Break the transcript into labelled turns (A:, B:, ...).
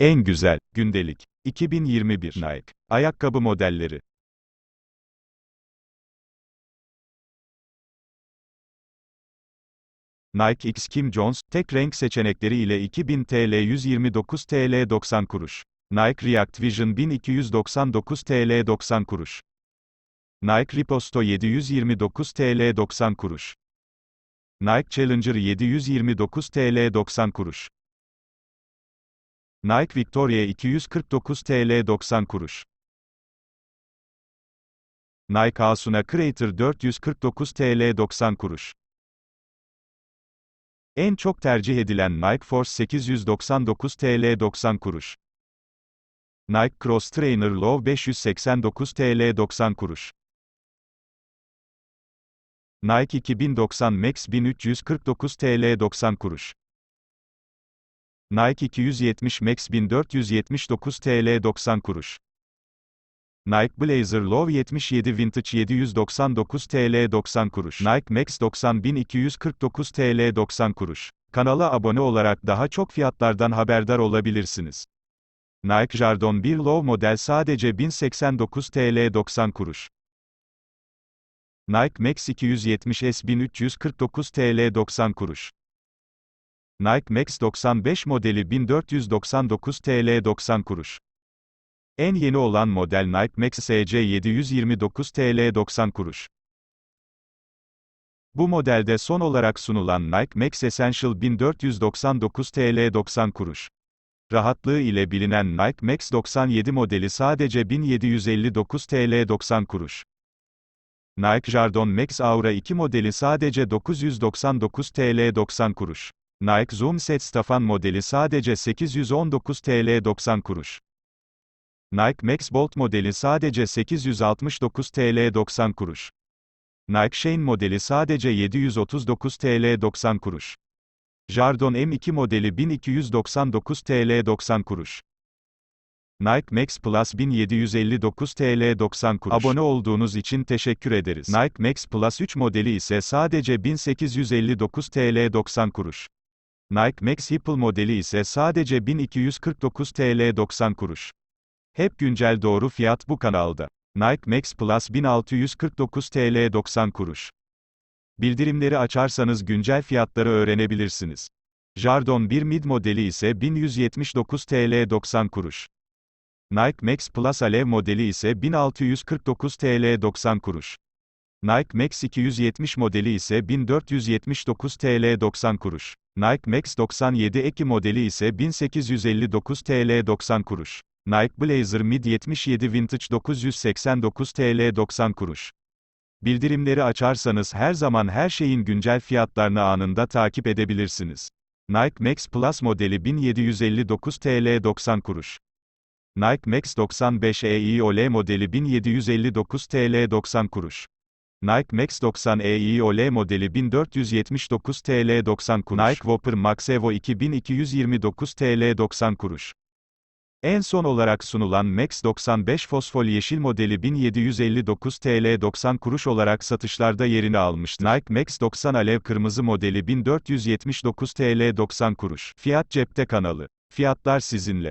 A: En güzel, gündelik. 2021 Nike. Ayakkabı modelleri. Nike X Kim Jones, tek renk seçenekleri ile 2000 TL 129 TL 90 kuruş. Nike React Vision 1299 TL 90 kuruş. Nike Riposto 729 TL 90 kuruş. Nike Challenger 729 TL 90 kuruş. Nike Victoria 249 TL 90 kuruş. Nike Asuna Creator 449 TL 90 kuruş. En çok tercih edilen Nike Force 899 TL 90 kuruş. Nike Cross Trainer Low 589 TL 90 kuruş. Nike 2090 Max 1349 TL 90 kuruş. Nike 270 Max 1479 TL 90 kuruş. Nike Blazer Low 77 Vintage 799 TL 90 kuruş. Nike Max 90 1249 TL 90 kuruş. Kanala abone olarak daha çok fiyatlardan haberdar olabilirsiniz. Nike Jardon 1 Low model sadece 1089 TL 90 kuruş. Nike Max 270 S 1349 TL 90 kuruş. Nike Max 95 modeli 1499 TL 90 kuruş. En yeni olan model Nike Max SC 729 TL 90 kuruş. Bu modelde son olarak sunulan Nike Max Essential 1499 TL 90 kuruş. Rahatlığı ile bilinen Nike Max 97 modeli sadece 1759 TL 90 kuruş. Nike Jardon Max Aura 2 modeli sadece 999 TL 90 kuruş. Nike Zoom Set Stefan modeli sadece 819 TL 90 kuruş. Nike Max Bolt modeli sadece 869 TL 90 kuruş. Nike Shane modeli sadece 739 TL 90 kuruş. Jardon M2 modeli 1299 TL 90 kuruş. Nike Max Plus 1759 TL 90 kuruş. Abone olduğunuz için teşekkür ederiz. Nike Max Plus 3 modeli ise sadece 1859 TL 90 kuruş. Nike Max Hipple modeli ise sadece 1249 TL 90 kuruş. Hep güncel doğru fiyat bu kanalda. Nike Max Plus 1649 TL 90 kuruş. Bildirimleri açarsanız güncel fiyatları öğrenebilirsiniz. Jardon 1 mid modeli ise 1179 TL 90 kuruş. Nike Max Plus Alev modeli ise 1649 TL 90 kuruş. Nike Max 270 modeli ise 1479 TL 90 kuruş. Nike Max 97 Eki modeli ise 1859 TL 90 kuruş. Nike Blazer Mid 77 Vintage 989 TL 90 kuruş. Bildirimleri açarsanız her zaman her şeyin güncel fiyatlarını anında takip edebilirsiniz. Nike Max Plus modeli 1759 TL 90 kuruş. Nike Max 95 EI OL modeli 1759 TL 90 kuruş. Nike Max 90 EI OL modeli 1479 TL 90 kuruş. Nike Whopper Max Evo 2229 TL 90 kuruş. En son olarak sunulan Max 95 fosfor yeşil modeli 1759 TL 90 kuruş olarak satışlarda yerini almıştı. Nike Max 90 alev kırmızı modeli 1479 TL 90 kuruş. Fiyat cepte kanalı. Fiyatlar sizinle.